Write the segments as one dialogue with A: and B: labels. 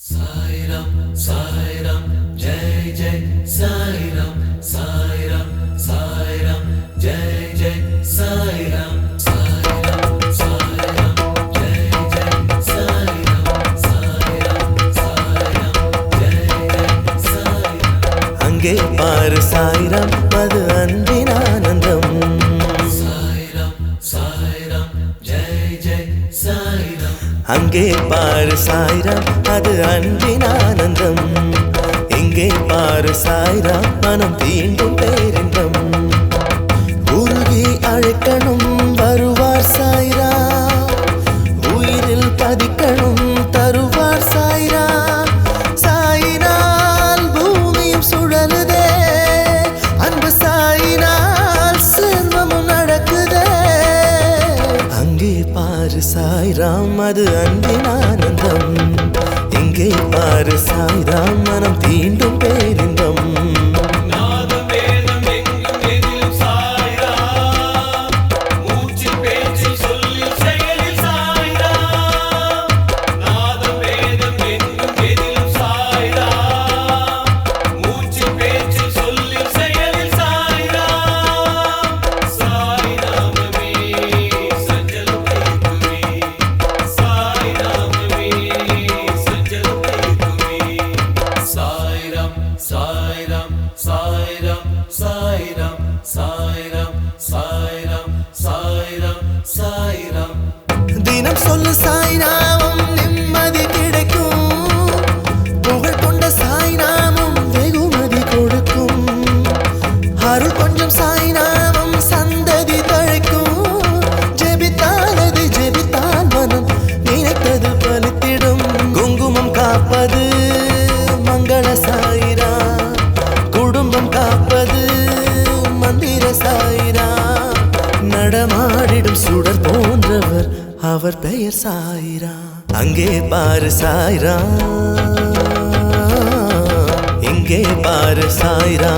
A: சாய்ராம் சாய்ராம் ஜெய்
B: அங்கே பாரு சாய்ராம்
A: மது
B: எங்கே பாரு சாய்ராம் அது அன்பின் ஆனந்தம். எங்கே பாரு சாய்ராம் மனம் தீண்டும் பேரின்பம். உருகி அழைக்கணும் ராம் அது அன்பின் ஆனந்தம். இங்கே பாரு சாய்ராம் மனம் தீண்டும் பேரின்பம் சாயிரா அங்கே பாரு சாயிரா இங்கே பாரு சாயிரா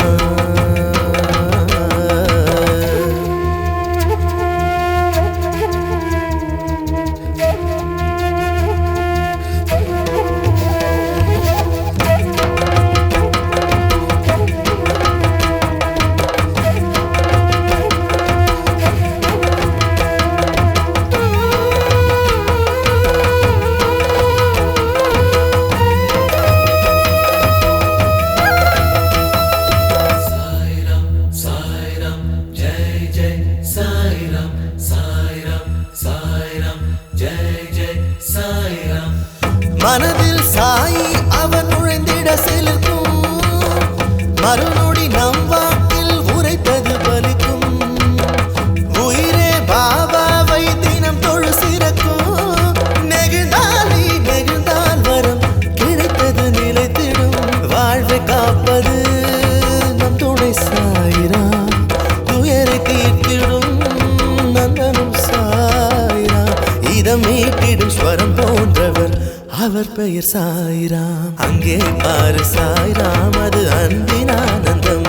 B: அவர் பெயர் சாய்ராம். அங்கே பாரு சாய்ராம் அது அன்பின் ஆனந்தம்.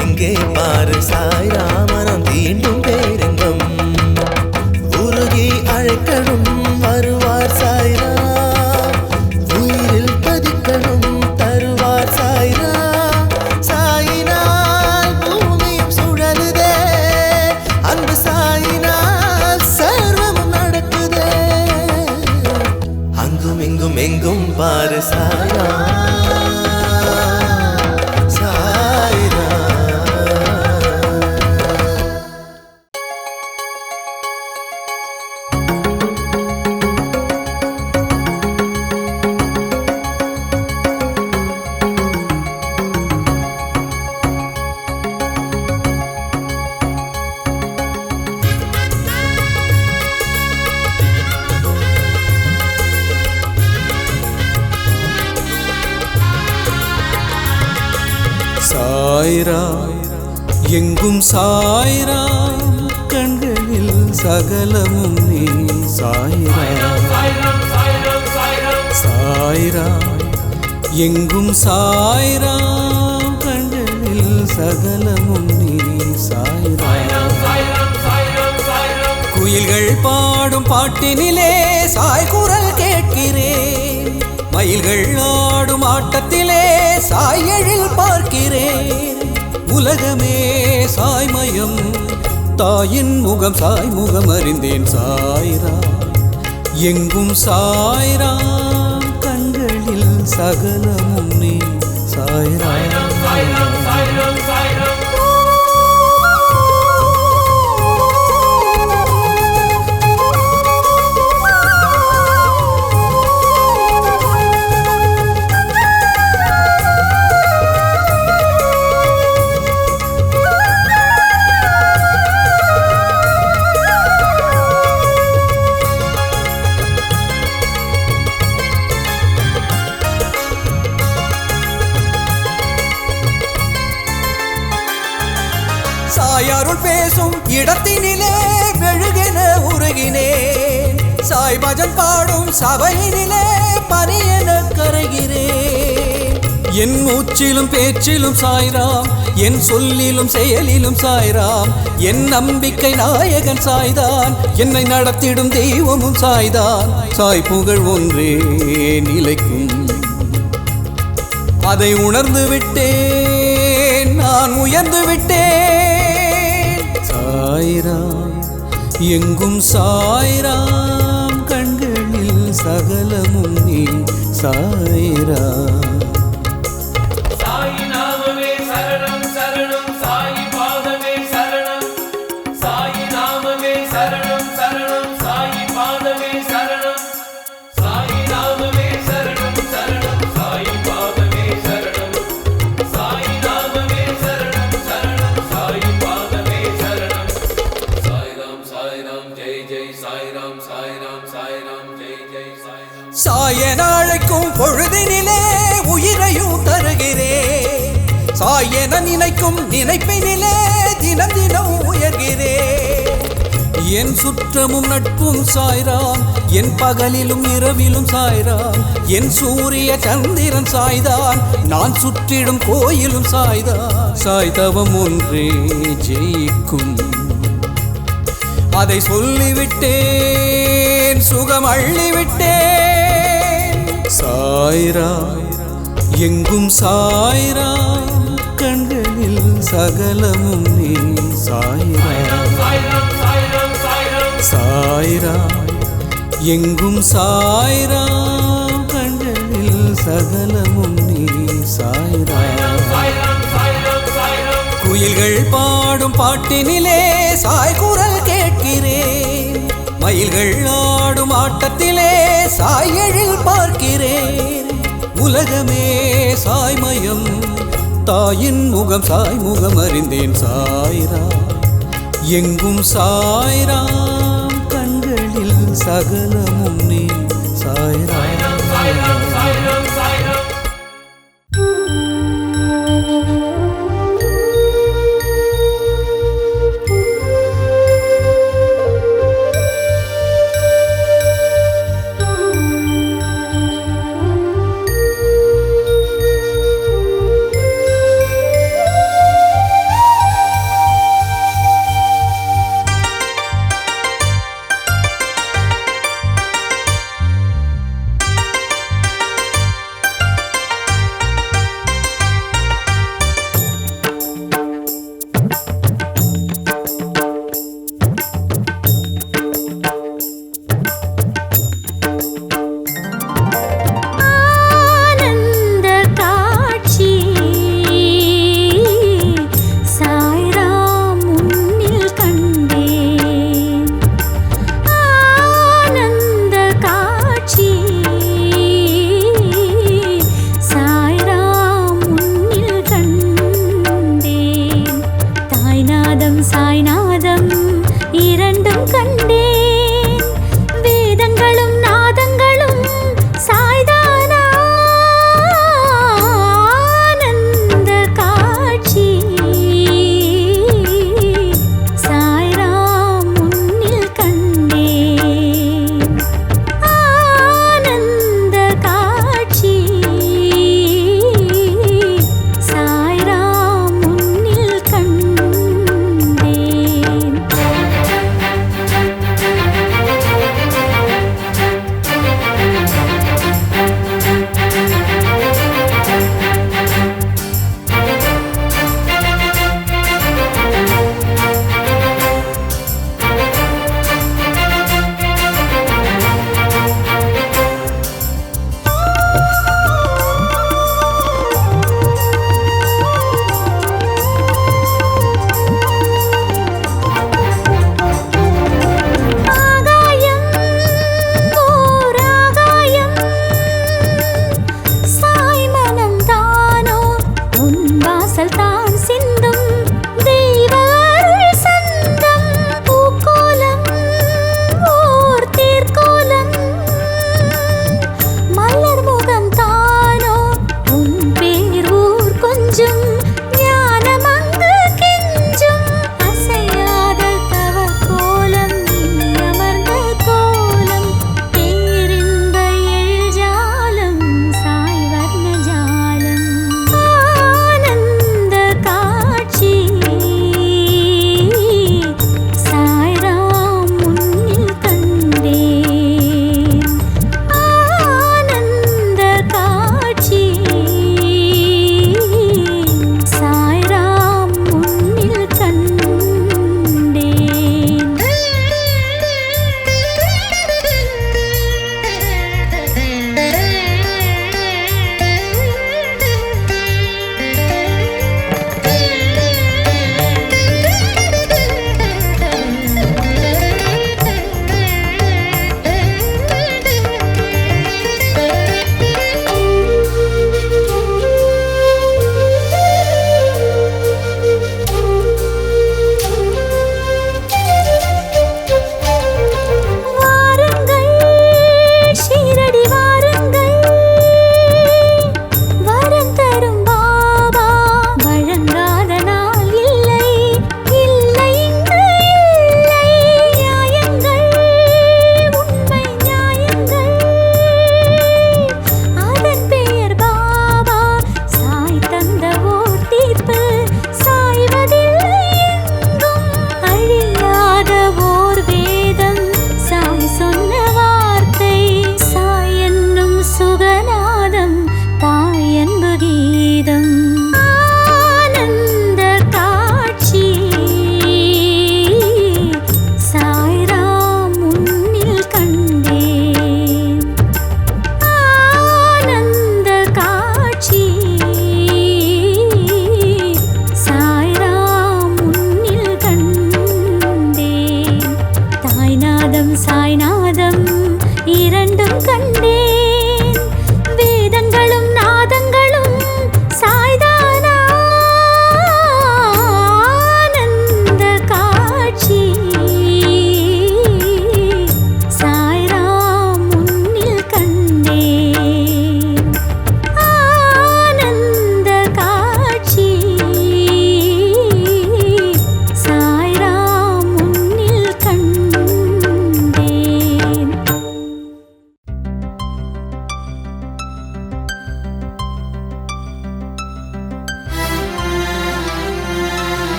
B: இங்கே பாரு சாய்ராம் மனம் தீண்டும் பேரின்பம் உருகி அழைக்கணும் சாய்ரா எங்கும் சாய்ரா
C: கண்களில் சகலமும் நீ சாய்ரா. சாய்ரா எங்கும் சாய்ரா கண்களில் சகலமும் நீ சாய்ரா. குயில்கள் பாடும் பாட்டினிலே சாய் குரல் கேட்கிறேன் மயில்கள் ஆடும் ஆட்டத்திலே சாயழில் பார்க்கிறேன். உலகமே சாய்மயம். தாயின் முகம் சாய் முகம் அறிந்தேன் சாய்ரா. எங்கும் சாய்ரா கண்களில் சகலமும் நீ. சாய்ரா. இடத்தினிலே மெழுகென உருகினேன் சாய் பஜன் பாடும் சபையினிலே பரியன கருகிறேன் என் மூச்சிலும் பேச்சிலும் சாய்ராம் என் சொல்லிலும் செயலிலும் சாய்ராம் என் நம்பிக்கை நாயகன் சாய்தான் என்னை நடத்திடும் தெய்வமும் சாய்தான். சாய் புகழ் ஒன்றே நிலைக்கும். அதை உணர்ந்து விட்டேன் நான் உயர்ந்து விட்டேன். சாய்ராம் எங்கும் சாய்ராம் கண்களில் சகலமும் நீ சாய்ராம்.
A: சாய
C: நாளைக்கும் பொழுதினிலே உயிரையும் தருகிறேன் சாயன நினைக்கும் நினைப்பினிலே தினம் தினம் உயர்கிறேன் என் சுற்றமும் நட்பும் சாய்ராம் என் பகலிலும் இரவிலும் சாய்ராம் என் சூரிய சந்திரன் சாய்தான் நான் சுற்றிடும் கோயிலும் சாய்தான். சாய்தவம் ஒன்றே ஜெயிக்கும். அதை சொல்லிவிட்டேன் சுகம் அள்ளிவிட்டேன் சாய்ரா எங்கும் சாய்ரா கண்களில் சகலமும் நீ சாய்ரா
A: சாய்ராம்
C: சாய்ரா எங்கும் சாய்ரா கண்களில் சகலமும் நீ சாய்ரா குயில்கள் பாடும் பாட்டினிலே சாய்குரல் கேட்கிறேன். மயில்கள் ஆடும் ஆட்டத்திலே சாயழில் பார்க்கிறேன். உலகமே சாய்மயம் தாயின் முகம் சாய்முகம் அறிந்தேன் சாய்ரா எங்கும் சாய்ரா கண்களில் சகலமும் நீ. சாய்ரா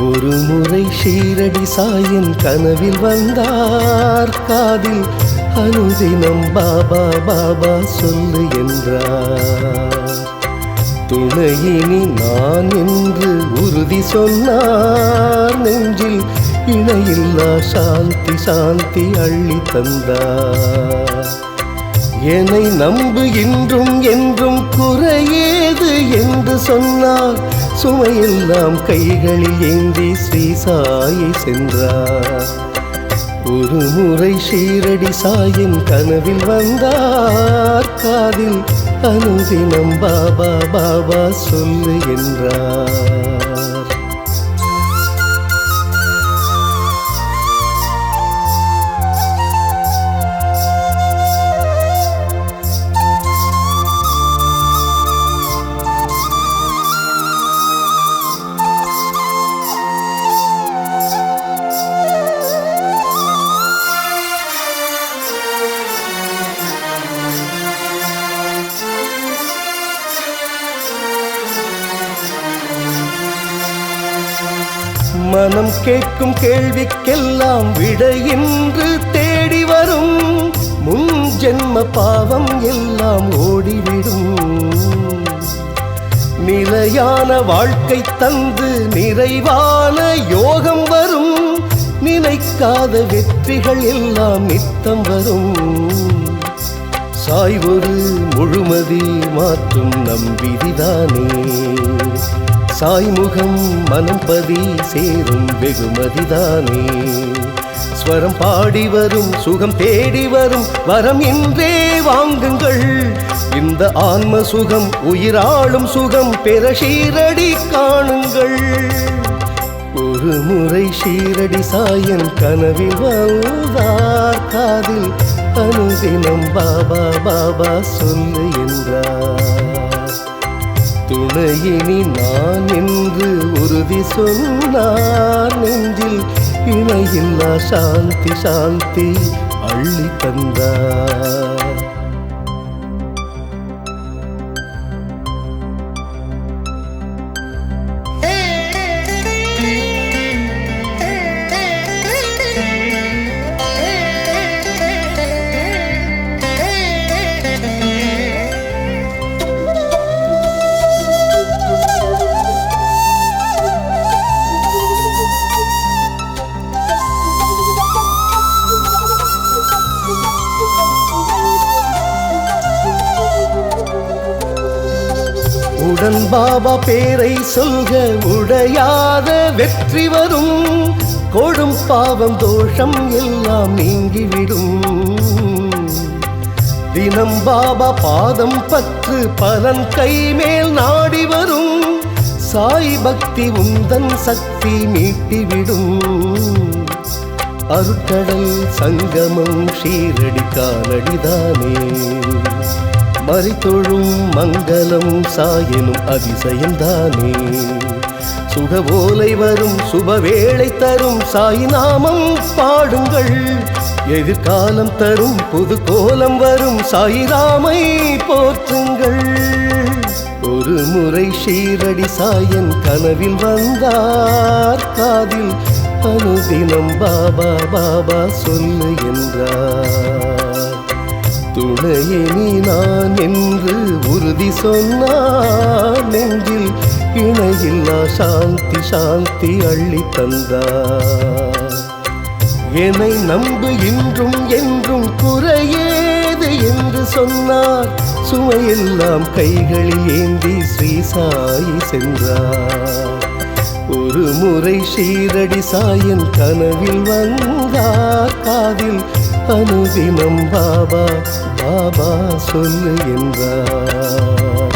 D: ஒரு முறை ஷீரடி சாயின் கனவில் வந்தார். காதில் அனுதினம் பாபா பாபா சொல்லு என்றார். துணையினி நான் என்று உறுதி சொன்னார். நெஞ்சில் இணையில்லா சாந்தி சாந்தி அள்ளி தந்தார். என்னை நம்பு இன்றும் என்றும் குறையேது என்று சொன்னார். சுமையெல்லாம் கைகளில் ஏந்தி ஸ்ரீ சாயை சென்றார். ஒரு முறை ஷீரடி சாயின் கனவில் வந்தார். காதில் அனுதினம் பாபா பாபா சொல்லு என்றார். கேட்கும் கேள்விக்கெல்லாம் விடையின்று தேடி வரும். முன் ஜென்ம பாவம் எல்லாம் ஓடிவிடும். நிலையான வாழ்க்கை தந்து நிறைவான யோகம் வரும். நினைக்காத வெற்றிகள் எல்லாம் நித்தம் வரும். சாய்வொரு முழுமதி மாற்றும் நம்பிதிதானே சாய்முகம் மனம் பதி சேரும் வெகுமதிதானே. ஸ்வரம் பாடி வரும் சுகம் தேடி வரும் வரம் என்றே வாங்குங்கள். இந்த ஆன்ம சுகம் உயிராளும் சுகம் பெற ஷீரடி காணுங்கள். ஒரு முறை ஷீரடி சாயன் கனவில் வந்தார் காதில் அனுதினம் பாபா பாபா சொல்லு என்றார். துணையினி நான் என்று உறுதி சொன்னார் நெஞ்சில் இணையில்லா சாந்தி சாந்தி அள்ளி தந்தார். பேரை சொல்க உடையாத வெற்றி வரும். கொடும் பாவம் தோஷம் எல்லாம் நீங்கிவிடும். தினம் பாபா பாதம் பற்று பலன் கைமேல் நாடி வரும். சாய் பக்தி உந்தன் சக்தி மீட்டிவிடும். அருட்கடல் சங்கமம் ஷீரடி காலடிதானே. மறித்தொழும் மங்களம் சாயனும் அதிசயம்தானே. சுகபோலை வரும் சுபவேளை தரும் சாய்நாமம் பாடுங்கள். எதிர்காலம் தரும் புது கோலம் வரும் சாயிராமை போற்றுங்கள். ஒரு முறை ஷீரடி சாயன் கனவில் வந்தார். காதில் அனுதினம் பாபா பாபா சொல்லு என்றார். துணையே நீ நான் என்று உறுதி சொன்னார் நெஞ்சில் இணையில்லா சாந்தி சாந்தி அள்ளி தந்தார். என்னை நம்பு இன்றும் என்றும் குறையேது என்று சொன்னார். சுமையெல்லாம் கைகளில் ஏந்தி ஸ்ரீ சாயி சென்றார். ஒரு முறை சீரடி சாயன் கனவில் வந்தார் காதில் அனுதினம் பாபா பாபா சொல்லு என்றார்.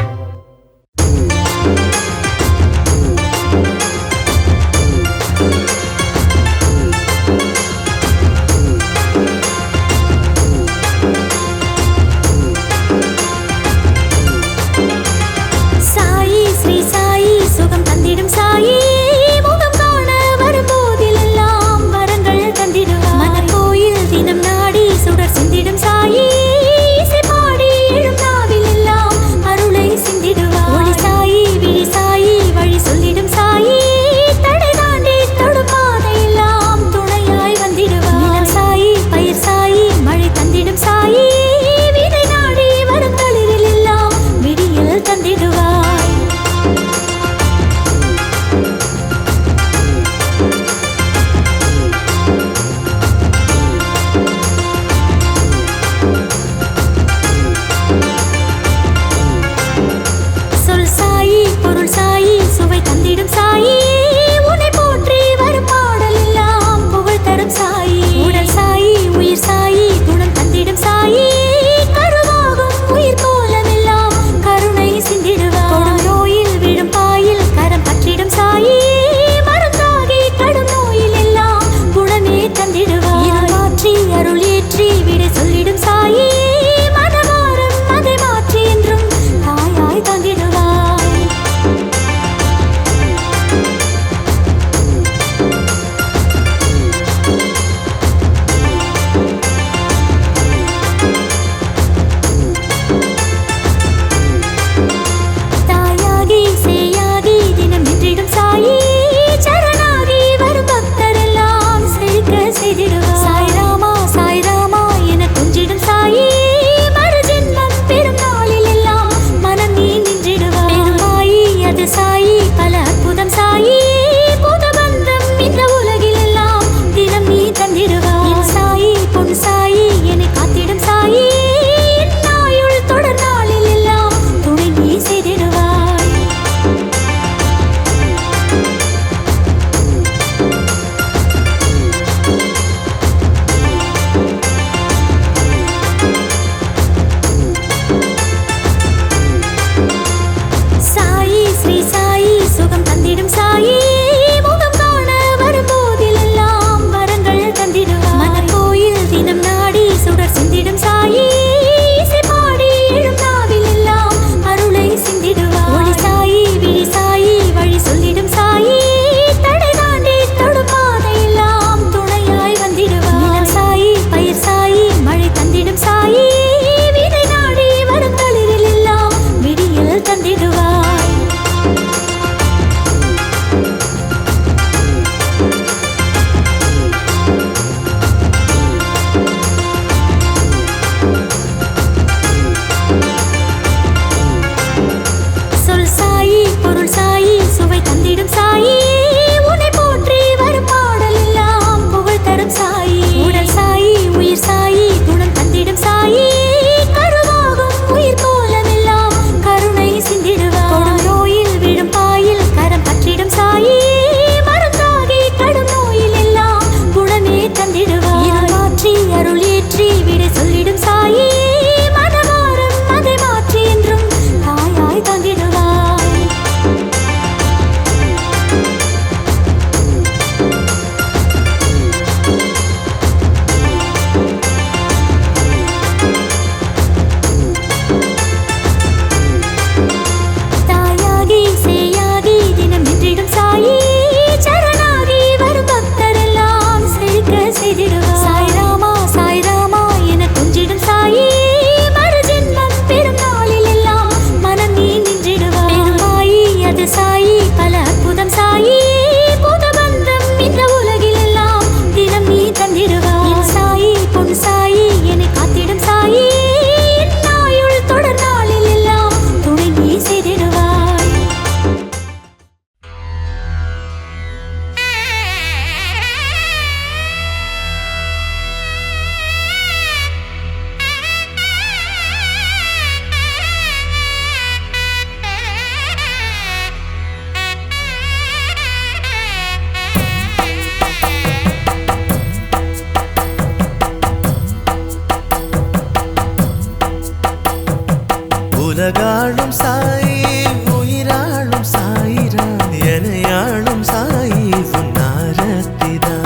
E: ஆளும் சாயி
B: உன்னாரத்திதா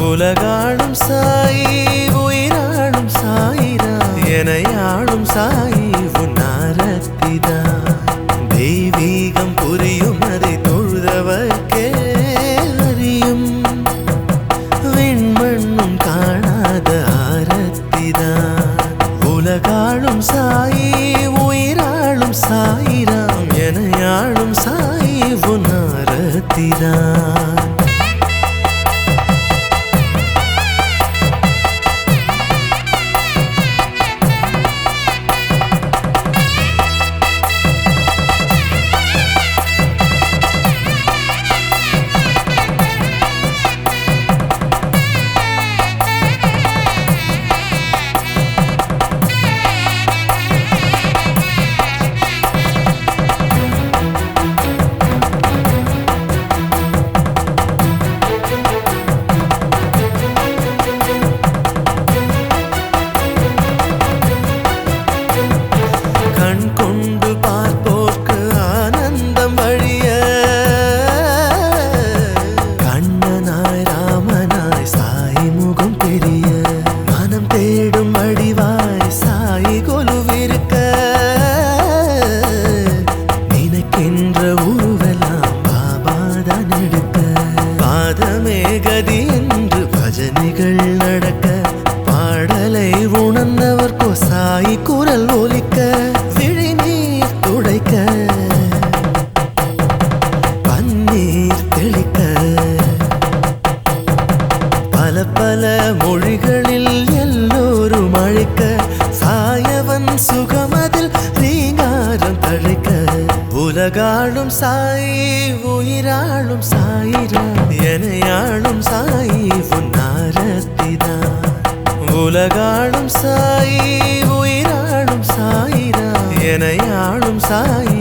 B: உலகாளும் சாயி உயிராளும் சாயிரா. என ஆளும் சாய் சாயி உயிராளும் சாயிரா. எனையாளும் சாயி உன்னாரத்திதா உலகாளும் சாயி உயிராளும் சாயிரா. எனையாளும் சாயி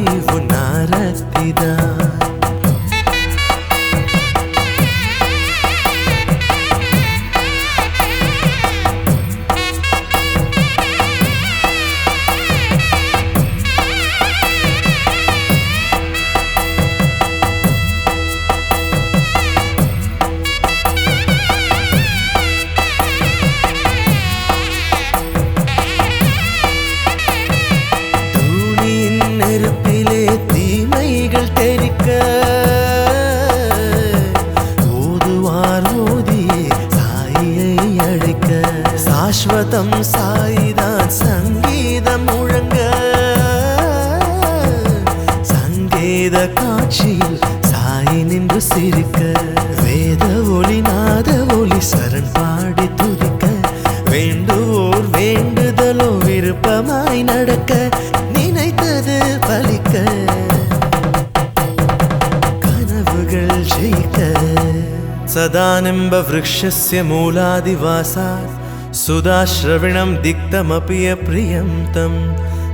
B: वृक्षस्य मूलादिवासात् सुदाश्रविणं दिक्तमपि अप्रियं तं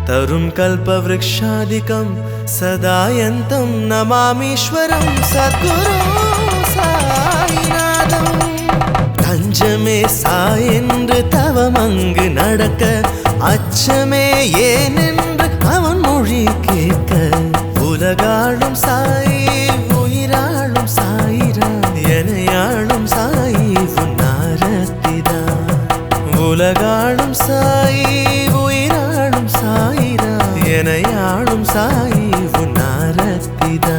B: तरुं कल्पवृक्षादिकं सदा यन्तं नमामीश्वरं सद्गुरु सायिनादं தஞ்சமே சாயென்று தவமங்கு நடக்க அச்சமே ஏனென்று அவன் மொழி கேட்க உலகாடும் சாயே உலகாளும் சாயி உயிராளும் சாயிரா எனையாளும் சாயி உன் உன்னாரத்திதா